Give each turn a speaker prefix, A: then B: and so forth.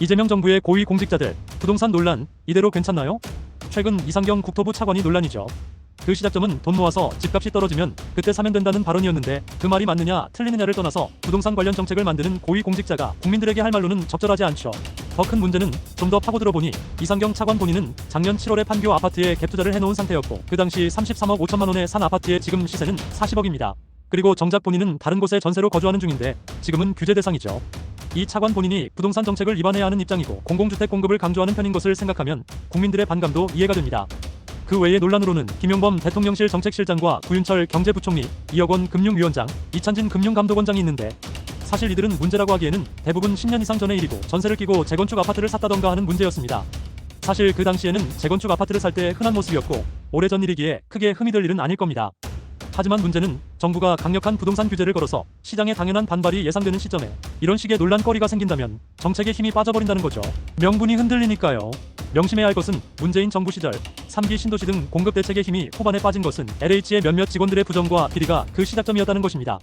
A: 이재명 정부의 고위 공직자들 부동산 논란 이대로 괜찮나요? 최근 이상경 국토부 차관이 논란이죠. 그 시작점은 돈 모아서 집값이 떨어지면 그때 사면 된다는 발언이었는데 그 말이 맞느냐 틀리느냐를 떠나서 부동산 관련 정책을 만드는 고위 공직자가 국민들에게 할 말로는 적절하지 않죠. 더 큰 문제는 좀 더 파고 들어보니 이상경 차관 본인은 작년 7월에 판교 아파트에 갭 투자를 해놓은 상태였고 그 당시 33억 5천만 원에 산 아파트의 지금 시세는 40억입니다. 그리고 정작 본인은 다른 곳에 전세로 거주하는 중인데 지금은 규제 대상이죠. 이 차관 본인이 부동산 정책을 위반해야 하는 입장이고 공공주택 공급을 강조하는 편인 것을 생각하면 국민들의 반감도 이해가 됩니다. 그 외의 논란으로는 김용범 대통령실 정책실장과 구윤철 경제부총리, 이혁원 금융위원장, 이찬진 금융감독원장이 있는데 사실 이들은 문제라고 하기에는 대부분 10년 이상 전의 일이고 전세를 끼고 재건축 아파트를 샀다던가 하는 문제였습니다. 사실 그 당시에는 재건축 아파트를 살 때 흔한 모습이었고 오래전 일이기에 크게 흠이 될 일은 아닐 겁니다. 하지만 문제는 정부가 강력한 부동산 규제를 걸어서 시장에 당연한 반발이 예상되는 시점에 이런 식의 논란거리가 생긴다면 정책의 힘이 빠져버린다는 거죠. 명분이 흔들리니까요. 명심해야 할 것은 문재인 정부 시절 3기 신도시 등 공급 대책의 힘이 후반에 빠진 것은 LH의 몇몇 직원들의 부정과 비리가 그 시작점이었다는 것입니다.